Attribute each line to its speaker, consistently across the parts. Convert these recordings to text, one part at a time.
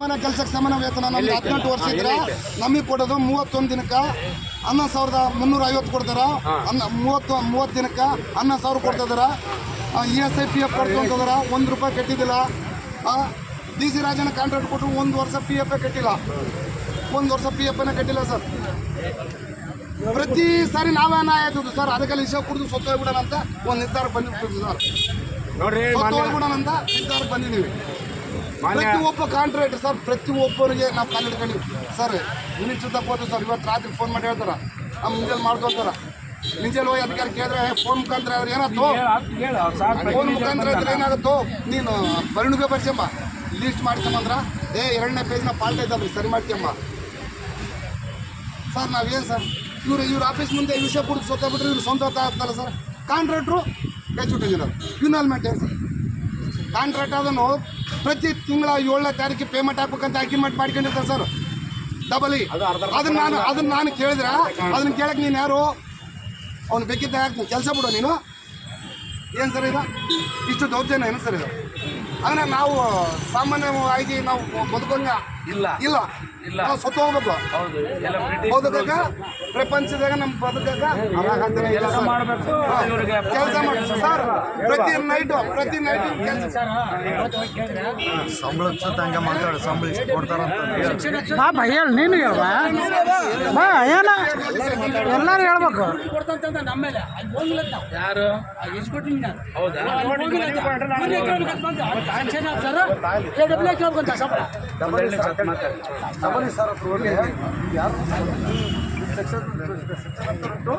Speaker 1: ಸಮಾನ ಕೆಲಸಕ್ಕೆ ಸಮಾನ ವೇತನ ನಮ್ಗೆ ಹದಿನೆಂಟು ವರ್ಷ ಇದ್ರೆ ನಮಗೆ ಕೊಡೋದು ಮೂವತ್ತೊಂದು ದಿನಕ್ಕೆ ಹನ್ನೊಂದು ಸಾವಿರದ ಮುನ್ನೂರ ಐವತ್ತು ಕೊಡ್ತಾರ. ಅನ್ನ ಮೂವತ್ತು ಮೂವತ್ತು ದಿನಕ್ಕೆ ಹನ್ನೊಂದು ಸಾವಿರ ಕೊಡ್ತಿದಾರ E S I P F ಕಟ್ಕೊಂತದಾರ ಒಂದು ರೂಪಾಯಿ ಕಟ್ಟಿದ್ದಿಲ್ಲ. ಡಿ ಸಿ ರಾಜನ ಕಾಂಟ್ರಾಕ್ಟ್ ಕೊಟ್ಟರು ಒಂದು ವರ್ಷ ಪಿ ಎಫ್ ಕಟ್ಟಿಲ್ಲ. ಒಂದು ವರ್ಷ ಪಿ ಎಫ್ ಕಟ್ಟಿಲ್ಲ ಸರ್. ಪ್ರತಿ ಸಾರಿ ನಾವೇ ಅನ್ನ ಆಯ್ತದ್ದು ಸರ್. ಅದಕ್ಕೆಲ್ಲ ಇಷ್ಟ ಕುಡಿದು ಸೊತ್ತೋಗ್ಬಿಡೋಣ ಅಂತ ಒಂದು ನಿರ್ಧಾರ ಬಂದಿರ್ತೀವಿ ಸರ್.
Speaker 2: ನೋಡ್ರಿ
Speaker 1: ಸೊತ್ತೋಗ್ಬಿಡೋಣ ಅಂತ ನಿರ್ಧಾರ ಬಂದಿದ್ದೀವಿ.
Speaker 2: ಮಾನ್ಯ
Speaker 1: ಒಬ್ಬ ಕಾಂಟ್ರಾಕ್ಟರ್ ಸರ್ ಪ್ರತಿ ಒಬ್ಬರಿಗೆ ನಾವು ಕಾಲ್ ಹಿಡ್ಕೊಂಡು ಸರ್ ಮಿನಿಸ್ಟರ್ ತಪ್ಪೋದು ಸರ್ ಇವತ್ತು ರಾತ್ರಿ ಫೋನ್ ಮಾಡಿ ಹೇಳ್ತಾರ. ನಮ್ಮ ಮುಂಜಾನೆ ಮಾಡ್ಕೊಳ್ತಾರ. ಮುಂಜಾನೆ ಹೋಗಿ ಅದಕ್ಕೆ ಕೇಳಿದ್ರೆ ಫೋನ್ ಮುಖಾಂತರ ಏನಾಯ್ತು?
Speaker 2: ಅವ್ರು ಸಾರ್
Speaker 1: ಫೋನ್ ಮುಖಾಂತರ ಇದ್ರೆ ಏನಾಗುತ್ತೋ ನೀನು ಬರಣಿಗೆ ಬರ್ಸಮ್ಮ ಲೀಸ್ಟ್ ಮಾಡ್ಕೊಂಬಂದ್ರ ಏ ಎರಡನೇ ಪೇಜ್ನ ಪಾಲ್ಟ್ ಐತಲ್ರಿ ಸರಿ ಮಾಡ್ಕೊಂಬ ಸರ್ ನಾವೇನು ಸರ್ ಇವ್ರು ಇವ್ರ ಆಫೀಸ್ ಮುಂದೆ ಈ ವಿಷಯ ಕುಡಿದು ಬಿಟ್ಟರೆ ಇವ್ರು ಸ್ವಂತ ಆಗ್ತಲ್ಲ ಸರ್? ಕಾಂಟ್ರಾಕ್ಟ್ರು ಕೈ ಚುಟ್ಟಿದ್ದೀರ ಇನ್ವಾಲ್ಮೆಂಟ್ ಏನು ಸರ್ ಕಾಂಟ್ರಾಕ್ಟ್ ಅದನ್ನು ಪ್ರತಿ ತಿಂಗಳ ಏಳನೇ ತಾರೀಕಿಗೆ ಪೇಮೆಂಟ್ ಹಾಕ್ಬೇಕಂತ ಅಗ್ರಿಮೆಂಟ್ ಮಾಡ್ಕೊಂಡಿರ್ತಾರೆ ಸರ್ ಡಬಲಿ ಅದನ್ನ ನಾನು ಅದನ್ನ ನಾನು ಕೇಳಿದ್ರೆ ಅದನ್ನ ಕೇಳಕ್ಕೆ ನೀನು ಯಾರು? ಅವ್ನು ಬೇಕಿದ್ದ ಹಾಕ್ತೀನಿ ಕೆಲಸ ಬಿಡು ನೀನು. ಏನು ಸರ್ ಇದು? ಇಷ್ಟು ದೌರ್ಜನ್ಯ ಏನು ಸರ್ ಇದು? ಅದನ್ನ ನಾವು ಸಾಮಾನ್ಯವಾಗಿ ನಾವು ಬದುಕಂಗ
Speaker 2: ಇಲ್ಲ
Speaker 1: ಇಲ್ಲ
Speaker 2: ಇಲ್ಲ.
Speaker 1: ನಾವು ಸತ್ತು ಹೋಗ್ಬೇಕು
Speaker 2: ಹೌದು ಎಲ್ಲ ಬ್ರಿಟಿಷ್
Speaker 1: ಬದುಕಾಗ ಪ್ರಪಂಚದಾಗ ನಮ್ಮ ಬದುಕಾಗ
Speaker 2: ಕೆಲಸ ಮಾಡಬೇಕು ಇವ್ರಿಗೆ
Speaker 1: ಕೆಲಸ ಮಾಡಿ ಸರ್ ಪ್ರತಿ ನೈಟು ಪ್ರತಿ ನೈಟು ಕೆಲಸ
Speaker 3: ಸಂಬಳ ಹಂಗೆ ಮಾತಾಡು ಸಂಬಳ ಇಷ್ಟು ಕೊಡ್ತಾರಂತ
Speaker 4: ಬಾ ಹೇಳಿ ನೀನು ಹೇಳ ಬಾ ಏನ ಎಲ್ಲರೂ ಹೇಳ್ಬೇಕು
Speaker 2: ಯಾರು ಹೌದಾ ಒಂದ್ ಎರಡ್ ನಿಮಿಷ
Speaker 3: ಡಬಲ್ ಸರ್ ಹತ್ರ ಹೋಗಿ ಯಾರು ಸೆಕ್ಷನ್ ಉಂಟು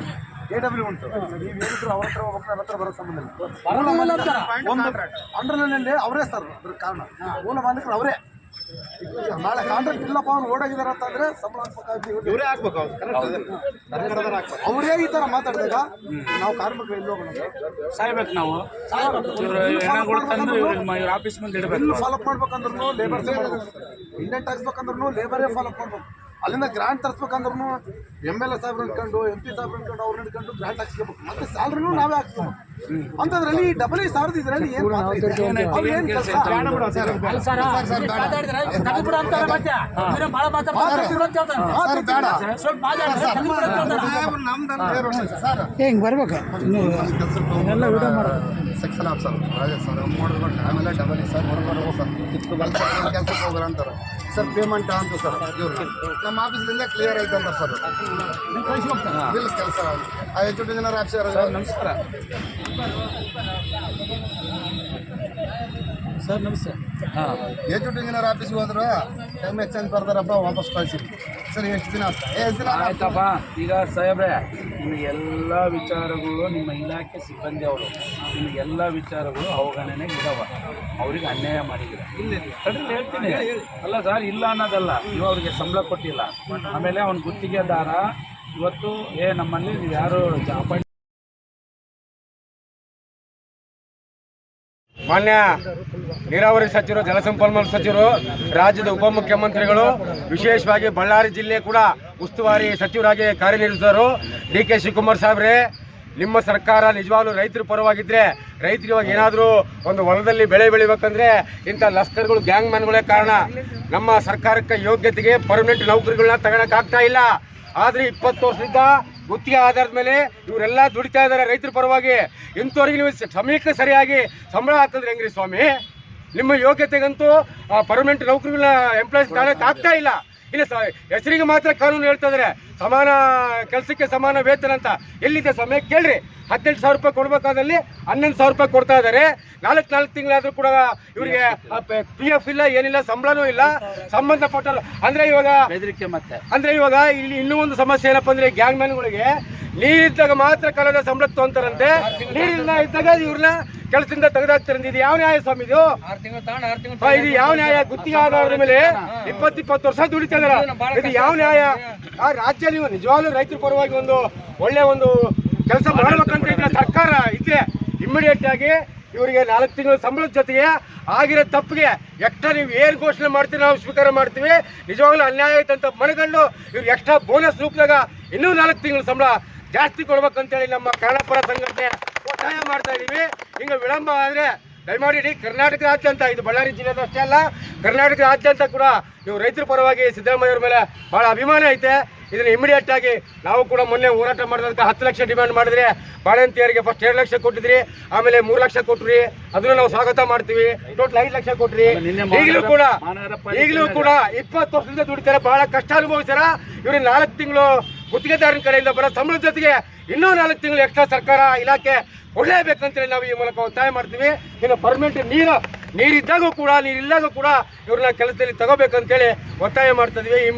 Speaker 3: ಎ ಡಬ್ಲ್ಯೂ ಉಂಟು. ನೀವು ಹೇಳಿದ್ರು ಅವ್ರ ಹತ್ರ ಹೋಗ್ಬೇಕು ನನ್ನ ಹತ್ರ ಬರೋ ಸಂಬಂಧ ಇಲ್ಲ. ಒಂದು ಅಂಡರ್ಲೈನಲ್ಲಿ ಅವರೇ ಸರ್ ಅದ್ರ ಕಾರಣ. ಮೂಲ ಮಾಲೀಕರು ಅವರೇ. ನಾಳೆ ಕಾಂಟ್ರಾಕ್ಟ್ ಇಲ್ಲಪ್ಪ ಅವ್ನು ಓಡಾಗಿದಾರ ಅಂತಂದ್ರೆ ಸಂಬಳ ಹಾಕ್ಬೇಕಾಗಿ ಇವರೇ ಹಾಕ್ಬೇಕು ಅವರೇ. ಈ ತರ ಮಾತಾಡಿದಾಗ ನಾವು ಕಾರ್ಮಿಕರು ಎಲ್ಲಿ ಹೋಗೋಣ?
Speaker 2: ಸಾಯ್ಬೇಕು ನಾವು. ಇವ್ರು ಆಫೀಸ್ ಮುಂದೆ ಇಡಬೇಕು
Speaker 3: ಬಿಲ್ ಫಾಲೋ ಮಾಡ್ಬೇಕಂದ್ರೂ ಲೇಬರ್ ಮಾಡಬೇಕು. ಇಂಡೆಂಟ್ ಹಾಕ್ಸ್ಬೇಕಂದ್ರೂ ಲೇಬರೇ ಫಾಲೋಅಪ್ ಮಾಡ್ಬೇಕು. ಅಲ್ಲಿಂದ ಗ್ರಾಂಟ್ ತರಿಸ್ಬೇಕಂದ್ರೂ ಎಂ ಎಲ್ ಎ ಸಾಹೇಬ್ರು ಇಟ್ಕೊಂಡು ಎಂ ಪಿ ಸಾಹೇಬ್ರು ಇಟ್ಕೊಂಡು ಅವ್ರನ್ನ ಇಟ್ಕೊಂಡು ಗ್ರಾಂಟ್ ಹಾಕ್ಸ್ಕೋಬೇಕು. ಮತ್ತೆ ಸ್ಯಾಲ್ರಿನೂ ನಾವೇ ಹಾಕ್ಸ್ಬೇಕು ಅಂತದ್ರಲ್ಲಿ ಡಬಲ್ ಸಾವಿರದ ಇದರಲ್ಲಿ ಏನು ಅವ್ರು ಏನು ಕೆಲಸ?
Speaker 1: ಸರ್. ಬೇಡ ಸರ್.
Speaker 4: ಹಿಂಗೆ ಬರ್ಬೇಕು. ಎಲ್ಲ ವಿಡಿಯೋ ಮಾಡೋದು
Speaker 1: section of sir. Raja sir ಮೂರು ಆಮೇಲೆ ಡಬಲ್ ಸರ್ ಹೋಗಿ ಸರ್. ಕಿತ್ತು ಬಂದು ಕೆಲಸಕ್ಕೆ ಹೋಗ್ರಂತಾರೆ ಅಂತಾರೆ. ಸರ್ ಪೇಮೆಂಟ್ ಅಂತ ಸರ್ ಇವ್ರು ನಮ್ಮ ಆಫೀಸ್ಲಿಂದ ಕ್ಲಿಯರ್ ಐತೆ ಅಂತ ಸರ್. ಬಿಲ್ ಕೆಲಸ ಆ ಎಚ್ ಡಿ ಜನರ ಆಫೀಸರ್
Speaker 2: ನಮಸ್ಕಾರ. ಸರ್ ನಮಸ್ತೆ. ಹಾಂ.
Speaker 1: ಎಚ್ ಟು ಇಂಜಿನಿಯರ್ ಆಫೀಸ್ಗೆ ಹೋದ್ರೆ ಟೈಮ್ ಎಕ್ಸ್ಚೇಂಜ್ ಬರ್ತಾರಪ್ಪ ವಾಪಸ್ ಕಳಿಸಿ ಸರ್ ಎಷ್ಟು ದಿನ ಎಷ್ಟು
Speaker 2: ಆಯ್ತಪ್ಪ. ಈಗ ಸಾಹೇಬ್ರೆ ನಿಮ್ಮ ಎಲ್ಲ ವಿಚಾರಗಳು ನಿಮ್ಮ ಇಲಾಖೆ ಸಿಬ್ಬಂದಿ ಅವರು ನಿಮ್ಮ ಎಲ್ಲ ವಿಚಾರಗಳು ಅವಗಣನೆಗೆ ಇದಾವ. ಅವ್ರಿಗೆ ಅನ್ಯಾಯ ಮಾಡಿದ್ದೀರ ಕಡಿಮೆ ಹೇಳ್ತೀನಿ. ಅಲ್ಲ ಸರ್ ಇಲ್ಲ ಅನ್ನೋದಲ್ಲ. ನೀವು ಅವ್ರಿಗೆ ಸಂಬಳ ಕೊಟ್ಟಿಲ್ಲ. ಆಮೇಲೆ ಅವ್ನ ಗುತ್ತಿಗೆದಾರ ಇವತ್ತು ಏ ನಮ್ಮಲ್ಲಿ ನೀವು ಯಾರು ಅಪಾಯಿಂಟ್
Speaker 5: ಮಾನ್ಯ ನೀರಾವರಿ ಸಚಿವರು, ಜಲಸಂಪನ್ಮೂಲ ಸಚಿವರು, ರಾಜ್ಯದ ಉಪಮುಖ್ಯಮಂತ್ರಿಗಳು, ವಿಶೇಷವಾಗಿ ಬಳ್ಳಾರಿ ಜಿಲ್ಲೆ ಕೂಡ ಉಸ್ತುವಾರಿ ಸಚಿವರಾಗಿ ಕಾರ್ಯನಿರ್ವಹಿಸಿದರು. ಡಿ ಕೆ ಶಿವಕುಮಾರ್ ಸಾಹೇಬ್ರೆ, ನಿಮ್ಮ ಸರ್ಕಾರ ನಿಜವಾಗ್ಲೂ ರೈತರ ಪರವಾಗಿದ್ರೆ ರೈತರು ಇವಾಗ ಏನಾದರೂ ಒಂದು ಹೊಲದಲ್ಲಿ ಬೆಳೆ ಬೆಳಿಬೇಕಂದ್ರೆ ಇಂಥ ಲಸ್ಕರ್ಗಳು ಗ್ಯಾಂಗ್ ಮ್ಯಾನ್ಗಳೇ ಕಾರಣ. ನಮ್ಮ ಸರ್ಕಾರಕ್ಕೆ ಯೋಗ್ಯತೆಗೆ ಪರ್ಮನೆಂಟ್ ನೌಕರಿಗಳನ್ನ ತಗೊಳಕ್ಕಾಗ್ತಾ ಇಲ್ಲ. ಆದರೆ ಇಪ್ಪತ್ತು ವರ್ಷದಿಂದ ಗುತ್ತಿಗೆ ಆಧಾರದ ಮೇಲೆ ಇವರೆಲ್ಲ ದುಡಿತಾ ಇದ್ದಾರೆ ರೈತರ ಪರವಾಗಿ. ಇಂಥವ್ರಿಗೆ ನೀವು ಸಮಯಕ್ಕೆ ಸರಿಯಾಗಿ ಸಂಬಳ ಹಾಕಿದ್ರೆ ಹೆಂಗ್ರಿ ಸ್ವಾಮಿ? ನಿಮ್ಮ ಯೋಗ್ಯತೆಗಂತೂ ಪರ್ಮನೆಂಟ್ ನೌಕರಿಗಳ ಎಂಪ್ಲಾಯ್ಸ್ ಆಗ್ತಾ ಇಲ್ಲ. ಇಲ್ಲ ಹೆಸರಿಗೆ ಮಾತ್ರ ಕಾನೂನು ಹೇಳ್ತಾ ಇದಾರೆ ಸಮಾನ ಕೆಲಸಕ್ಕೆ ಸಮಾನ ವೇತನ ಅಂತ. ಎಲ್ಲಿದೆ ಸಮಯ ಕೇಳ್ರಿ. ಹದಿನೆಂಟು ಸಾವಿರ ರೂಪಾಯಿ ಕೊಡ್ಬೇಕಾದಲ್ಲಿ ಹನ್ನೊಂದು ಸಾವಿರ ರೂಪಾಯಿ ಕೊಡ್ತಾ ಇದ್ದಾರೆ ನಾಲ್ಕು ನಾಲ್ಕು ತಿಂಗಳಾದ್ರೂ ಕೂಡ ಇವರಿಗೆ ಪಿ ಎಫ್ ಇಲ್ಲ ಏನಿಲ್ಲ ಸಂಬಳನೂ ಇಲ್ಲ. ಸಂಬಂಧಪಟ್ಟ ಅಂದ್ರೆ ಇವಾಗ
Speaker 2: ಬೆದರಿಕೆ ಮತ್ತೆ.
Speaker 5: ಅಂದ್ರೆ ಇವಾಗ ಇಲ್ಲಿ ಇನ್ನೂ ಒಂದು ಸಮಸ್ಯೆ ಏನಪ್ಪ ಅಂದ್ರೆ ಗ್ಯಾಂಗ್ ಮ್ಯಾನ್ಗಳಿಗೆ ನೀರಿದ್ದಾಗ ಮಾತ್ರ ಕಲದ ಸಂಬಳ ತಗೊಂತಾರಂತೆ. ನೀರಿಲ್ಲ ಇದ್ದಾಗ ಇವ್ರನ್ನ ಕೆಲಸದಿಂದ ತೆಗೆದಾಗ್ತಾರೆ ಇದು ಯಾವ ನ್ಯಾಯ ಸ್ವಾಮಿ ಇದು? ಇದು ಯಾವ ನ್ಯಾಯ? ಗುತ್ತಿಗೆ ಆಧಾರದ ಮೇಲೆ ಇಪ್ಪತ್ತು ಇಪ್ಪತ್ತು ವರ್ಷ ದುಡಿತಾ ಇದಾರ. ಇದು ಯಾವ ನ್ಯಾಯ? ಆ ರಾಜ್ಯ ನೀವು ನಿಜವಾಗ್ಲೂ ರೈತರ ಪರವಾಗಿ ಒಂದು ಒಳ್ಳೆ ಒಂದು ಕೆಲಸ ಮಾಡಬೇಕಂತ ಇದ್ರೆ ಸರ್ಕಾರ ಇದೆ ಇಮಿಡಿಯೇಟ್ ಆಗಿ ಇವರಿಗೆ ನಾಲ್ಕು ತಿಂಗಳ ಸಂಬಳದ ಜೊತೆಗೆ ಆಗಿರೋ ತಪ್ಪಿಗೆ ಎಕ್ಸ್ಟ್ರಾ ನೀವು ಏನು ಘೋಷಣೆ ಮಾಡ್ತೀವಿ ನಾವು ಸ್ವೀಕಾರ ಮಾಡ್ತೀವಿ. ನಿಜವಾಗ್ಲೂ ಅನ್ಯಾಯ ಆಯ್ತು ಅಂತ ಮನಗಂಡು ಇವ್ರಿಗೆ ಎಕ್ಸ್ಟ್ರಾ ಬೋನಸ್ ರೂಪದಾಗ ಇನ್ನೂ ನಾಲ್ಕು ತಿಂಗಳ ಸಂಬಳ ಜಾಸ್ತಿ ಕೊಡ್ಬೇಕಂತೇಳಿ ನಮ್ಮ ಕನ್ನಡಪರ ಸಂಘಟನೆ ಒತ್ತಾಯ ಮಾಡ್ತಾ ಇದೀವಿ. ಹಿಂಗೆ ವಿಳಂಬ ಆದರೆ ದಯಮಾಡಿ ಇಡೀ ಕರ್ನಾಟಕದಾದ್ಯಂತ ಇದು ಬಳ್ಳಾರಿ ಜಿಲ್ಲೆದ ಅಷ್ಟೇ ಅಲ್ಲ ಕರ್ನಾಟಕ ಕರ್ನಾಟಕದಾದ್ಯಂತ ಕೂಡ ನೀವು ರೈತರ ಪರವಾಗಿ ಸಿದ್ದರಾಮಯ್ಯ ಅವ್ರ ಮೇಲೆ ಬಹಳ ಅಭಿಮಾನ ಐತೆ. ಇದನ್ನ ಇಮಿಡಿಯೇಟ್ ಆಗಿ ನಾವು ಕೂಡ ಮೊನ್ನೆ ಹೋರಾಟ ಮಾಡಿದಂತ ಹತ್ತು ಲಕ್ಷ ಡಿಮ್ಯಾಂಡ್ ಮಾಡಿದ್ರೆ ಬಾಳೆಂತಿಯರಿಗೆ ಫಸ್ಟ್ ಎರಡು ಲಕ್ಷ ಕೊಟ್ಟಿದ್ರಿ ಆಮೇಲೆ ಮೂರು ಲಕ್ಷ ಕೊಟ್ರಿ ಅದನ್ನ ನಾವು ಸ್ವಾಗತ ಮಾಡ್ತೀವಿ. ಟೋಟಲ್ ಐದು ಲಕ್ಷ ಕೊಟ್ರಿ. ಈಗಲೂ ಕೂಡ ಈಗಲೂ ಕೂಡ ಇಪ್ಪತ್ತು ವರ್ಷದಿಂದ ದುಡಿತಾರೆ ಬಹಳ ಕಷ್ಟ ಅನುಭವಿಸ್ತಾರ. ಇವ್ರಿಗೆ ನಾಲ್ಕು ತಿಂಗಳು ಗುತ್ತಿಗೆದಾರನ ಕಡೆಯಿಂದ ಬರೋ ಸಂಬಳದ ಜೊತೆಗೆ ಇನ್ನೂ ನಾಲ್ಕು ತಿಂಗಳು ಎಕ್ಸ್ಟ್ರಾ ಸರ್ಕಾರ ಇಲಾಖೆ ಕೊಡಲೇಬೇಕಂತೇಳಿ ನಾವು ಈ ಮೂಲಕ ಒತ್ತಾಯ ಮಾಡ್ತೀವಿ. ಇನ್ನು ಪರ್ಮನೆಂಟ್ ನೀರು, ನೀರಿದ್ದಾಗೂ ಕೂಡ, ನೀರಿಲ್ಲಾಗೂ ಕೂಡ ಇವ್ರನ್ನ ಕೆಲಸದಲ್ಲಿ ತಗೋಬೇಕಂತೇಳಿ ಒತ್ತಾಯ ಮಾಡ್ತಾ ಇದೀವಿ. ಈ